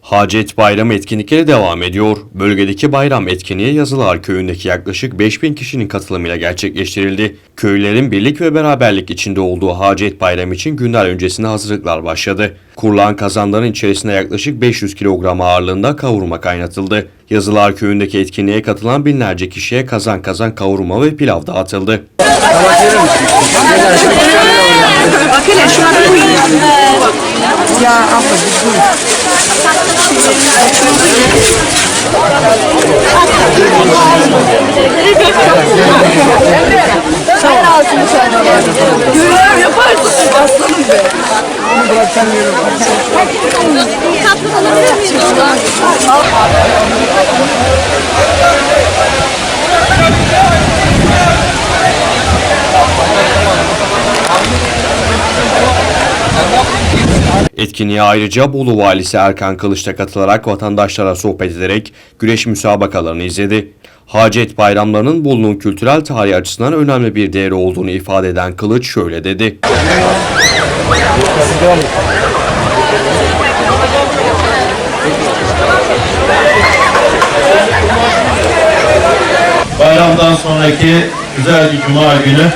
Hacet Bayramı etkinlikleri devam ediyor. Bölgedeki bayram etkinliği Yazılar Köyü'ndeki yaklaşık 5000 kişinin katılımıyla gerçekleştirildi. Köylülerin birlik ve beraberlik içinde olduğu Hacet Bayramı için günler öncesinde hazırlıklar başladı. Kurulan kazanların içerisine yaklaşık 500 kilogram ağırlığında kavurma kaynatıldı. Yazılar Köyü'ndeki etkinliğe katılan binlerce kişiye kazan kazan kavurma ve pilav dağıtıldı. Bak hele şuna bir koyun. Ya abla bir dur. Sağ olsun sen. Görev yaparsın aslanım be. Tatlı alabilir miyiz Etkinliğe ayrıca Bolu Valisi Erkan Kılıç da katılarak vatandaşlara sohbet ederek güreş müsabakalarını izledi. Hacet bayramlarının Bolu'nun kültürel tarihi açısından önemli bir değeri olduğunu ifade eden Kılıç şöyle dedi. Bayramdan sonraki güzel bir cuma günü,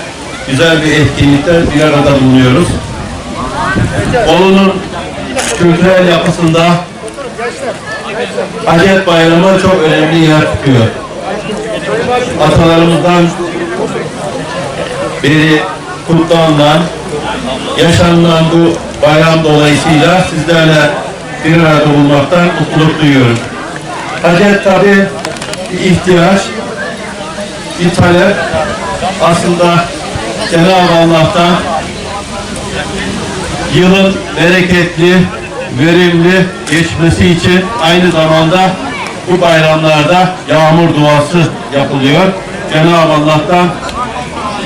güzel bir etkinlikte bir arada bulunuyoruz. Bolu'nun kültürel yapısında Hacet Bayramı çok önemli yer tutuyor. Atalarımızdan beri kutlanan, yaşanılan bu bayram dolayısıyla sizlerle bir arada bulmaktan mutluluk duyuyorum. Hacet tabi bir ihtiyaç, bir talep aslında Cenab-ı Allah'tan yılın bereketli, verimli geçmesi için aynı zamanda bu bayramlarda yağmur duası yapılıyor. Cenab-ı Allah'tan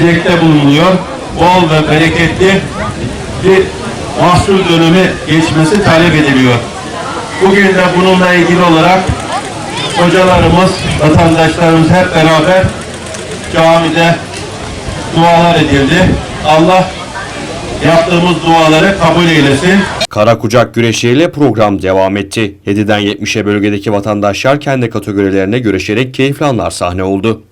dilekte bulunuyor. Bol ve bereketli bir mahsul dönemi geçmesi talep ediliyor. Bugün de bununla ilgili olarak hocalarımız, vatandaşlarımız hep beraber camide dualar edildi. Allah yaptığımız duaları kabul eylesin. Kara kucak güreşiyle program devam etti. 7'den 70'e bölgedeki vatandaşlar kendi kategorilerine güreşerek keyifli anlar sahne oldu.